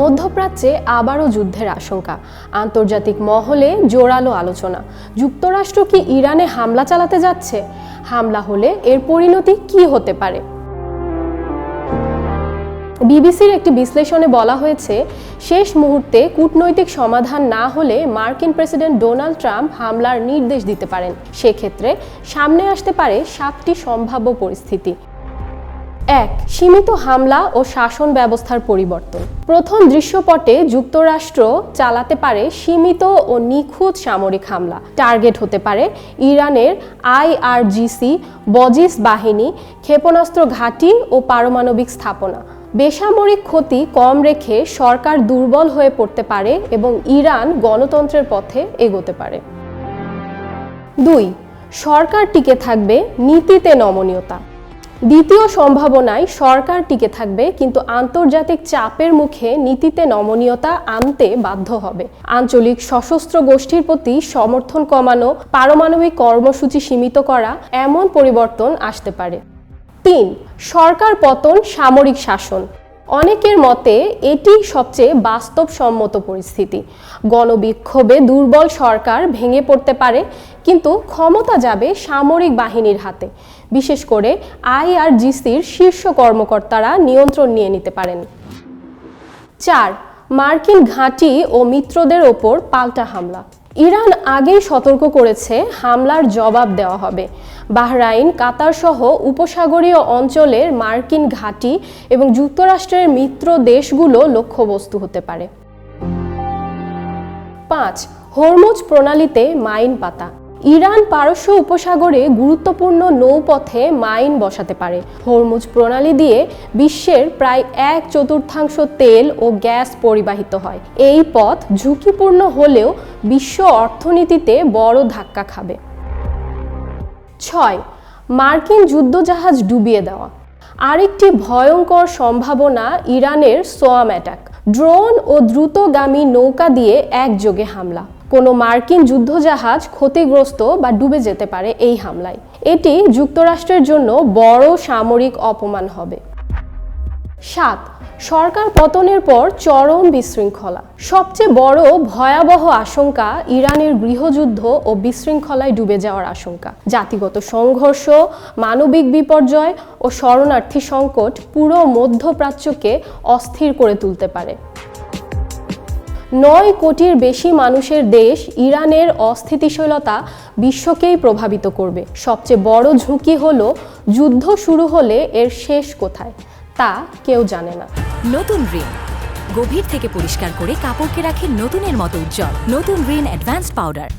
মধ্যপ্রাচ্যে আবারও যুদ্ধের আশঙ্কা। আন্তর্জাতিক মহলে জোরালো আলোচনা। যুক্তরাষ্ট্র কি ইরানে হামলা চালাতে যাচ্ছে? হামলা হলে এর পরিণতি কি হতে পারে? বিবিসির একটি বিশ্লেষণে বলা হয়েছে, শেষ মুহূর্তে কূটনৈতিক সমাধান না হলে মার্কিন প্রেসিডেন্ট ডোনাল্ড ট্রাম্প হামলার নির্দেশ দিতে পারেন। সেক্ষেত্রে সামনে আসতে পারে সাতটি সম্ভাব্য পরিস্থিতি। এক, সীমিত হামলা ও শাসন ব্যবস্থার পরিবর্তন। প্রথম দৃশ্যপটে যুক্তরাষ্ট্র চালাতে পারে সীমিত ও নিখুঁত সামরিক হামলা। টার্গেট হতে পারে ইরানের আইআরজিসি বজিস বাহিনী, ক্ষেপণাস্ত্র ঘাঁটি ও পারমাণবিক স্থাপনা। বেসামরিক ক্ষতি কম রেখে সরকার দুর্বল হয়ে পড়তে পারে এবং ইরান গণতন্ত্রের পথে এগোতে পারে। দুই, সরকার টিকে থাকবে নীতিতে নমনীয়তা। দ্বিতীয় সম্ভাবনায় সরকার টিকে থাকবে, কিন্তু আন্তর্জাতিক চাপের মুখে নীতিতে নমনীয়তা আনতে বাধ্য হবে। আঞ্চলিক সশস্ত্র গোষ্ঠীর প্রতি সমর্থন কমানো, পারমাণবিক কর্মসূচি সীমিত করা এমন পরিবর্তন আসতে পারে। তিন, সরকার পতন সামরিক শাসন। অনেকের মতে এটি সবচেয়ে বাস্তবসম্মত পরিস্থিতি। গণবিক্ষোভে দুর্বল সরকার ভেঙে পড়তে পারে, কিন্তু ক্ষমতা যাবে সামরিক বাহিনীর হাতে। বিশেষ করে আইআরজিসির শীর্ষ কর্মকর্তারা নিয়ন্ত্রণ নিয়ে নিতে পারেন। চার, মার্কিন ঘাঁটি ও মিত্রদের ওপর পাল্টা হামলা। ইরান আগেই সতর্ক করেছে, হামলার জবাব দেওয়া হবে। বাহরাইন, কাতার সহ উপসাগরীয় অঞ্চলের মার্কিন ঘাঁটি এবং যুক্তরাষ্ট্রের মিত্র দেশগুলো লক্ষ্যবস্তু হতে পারে। পাঁচ, হরমুজ প্রণালীতে মাইন পাতা। ইরান পারস্য উপসাগরে গুরুত্বপূর্ণ নৌপথে মাইন বসাতে পারে। হরমুজ প্রণালী দিয়ে বিশ্বের প্রায় এক চতুর্থাংশ তেল ও গ্যাস পরিবাহিত হয়। এই পথ ঝুঁকিপূর্ণ হলেও বিশ্ব অর্থনীতিতে বড় ধাক্কা খাবে। ছয়, মার্কিন যুদ্ধজাহাজ ডুবিয়ে দেওয়া। আরেকটি ভয়ঙ্কর সম্ভাবনা, ইরানের সোয়াম অ্যাটাক। ড্রোন ও দ্রুতগামী নৌকা দিয়ে একযোগে হামলা। কোনো মার্কিন যুদ্ধজাহাজ ক্ষতিগ্রস্ত বা ডুবে যেতে পারে এই হামলায়। এটি যুক্তরাষ্ট্রের জন্য বড় সামরিক অপমান হবে। সাত সরকার পতনের পর চরম বিশৃঙ্খলা। সবচেয়ে বড় ভয়াবহ আশঙ্কা ইরানের গৃহযুদ্ধ ও বিশৃঙ্খলায় ডুবে যাওয়ার আশঙ্কা। জাতিগত সংঘর্ষ, মানবিক বিপর্যয় ও শরণার্থী সংকট পুরো মধ্যপ্রাচ্যকে অস্থির করে তুলতে পারে। নয় কোটির বেশি মানুষের দেশ ইরানের অস্থিতিশীলতা বিশ্বকেই প্রভাবিত করবে। সবচেয়ে বড় ঝুঁকি হলো, যুদ্ধ শুরু হলে এর শেষ কোথায়? তা কেউ জানে না। নতুন ঋণ। গভীর থেকে পরিষ্কার করে কাপড়কে রাখে নতুনের মতো উজ্জ্বল। নতুন ঋণ অ্যাডভান্সড পাউডার